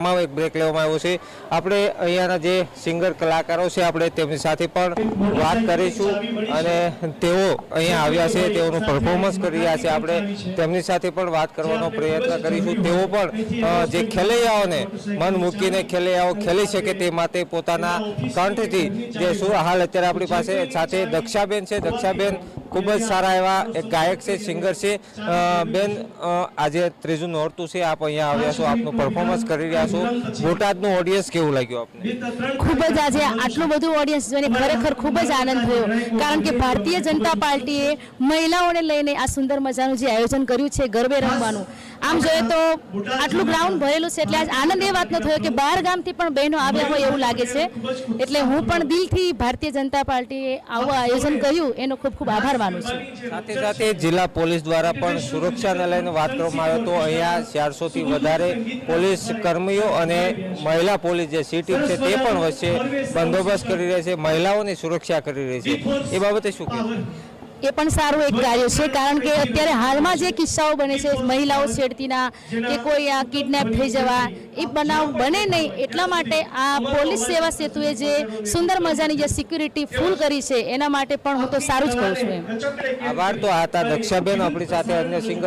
માં એક બ્રેક લેવામાં આવ્યો છે. આપણે અહીંયાના જે સિંગર કલાકારો છે, આપણે તેમની સાથે પણ વાત કરીશું અને તેઓ અહીંયા આવ્યા છે, તેઓનું પરફોર્મન્સ કરી રહ્યા છે. આપણે તેમની સાથે પણ વાત કરવાનો પ્રયત્ન કરીશું. તેઓ પણ જે ખેલૈયાઓને મન મૂકીને ખેલૈયાઓ ખેલી શકે તે માટે પોતાના કંઠથી જે શું હાલ અત્યારે આપણી પાસે સાથે દક્ષાબેન છે. દક્ષાબેન ખૂબ જ સારા એવા એક ગાયક છે સિંગર છે. બેન આજે ત્રીજું નોરતું છે. આપ અહીંયા આવ્યા છો, આપનું પરફોર્મન્સ કરી રહ્યા છો બોટાદનું ઓડિયન્સ કેવું લાગ્યું આપને? ખૂબ જ આજે આટલું બધું ઓડિયન્સ જોઈને ખરેખર ખૂબ જ આનંદ થયો. કારણ કે ભારતીય જનતા પાર્ટીએ મહિલાઓને લઈને આ સુંદર મજાનું જે આયોજન કર્યું છે ગરબે રમવાનું આમ જોઈએ તો આટલું ગ્રાઉન્ડ ભરેલું છે એટલે આજ આનંદ એ વાતનો થયો કે બહાર ગામથી પણ બહેનો આવ્યા હોય એવું લાગે છે. એટલે હું પણ દિલથી ભારતીય જનતા પાર્ટીએ આવું આયોજન કર્યું એનો ખૂબ ખૂબ આભાર માનું છું. સાથે સાથે જિલ્લા પોલીસ દ્વારા પણ સુરક્ષાને લઈને વાત કરવામાં આવ્યો તો અહીંયા ચારસોથી વધારે પોલીસ કર્મીઓ અને મહિલા પોલીસ જે સી ટીમ છે તે પણ વચ્ચે બંદોબસ્ત કરી રહી છે મહિલાઓની સુરક્ષા કરી રહી છે. એ બાબતે શું કહેવું? એ પણ સારું એક કાર્ય છે કારણ કે અત્યારે હાલમાં જે કિસ્સાઓ બને છે મહિલાઓ છેડતીના કે કોઈ આ કિડનેપ થઈ જવા એ બનાવ બને નહીં. એટલા માટે આ પોલીસ સેવા સેતુએ જે સુંદર મજાની જે સિક્યુરિટી ફૂલ કરી છે એના માટે પણ હું તો સારું જ કહું છું એમ. આભાર. તો હતા દક્ષાબેન આપણી સાથે અન્ય સિંગર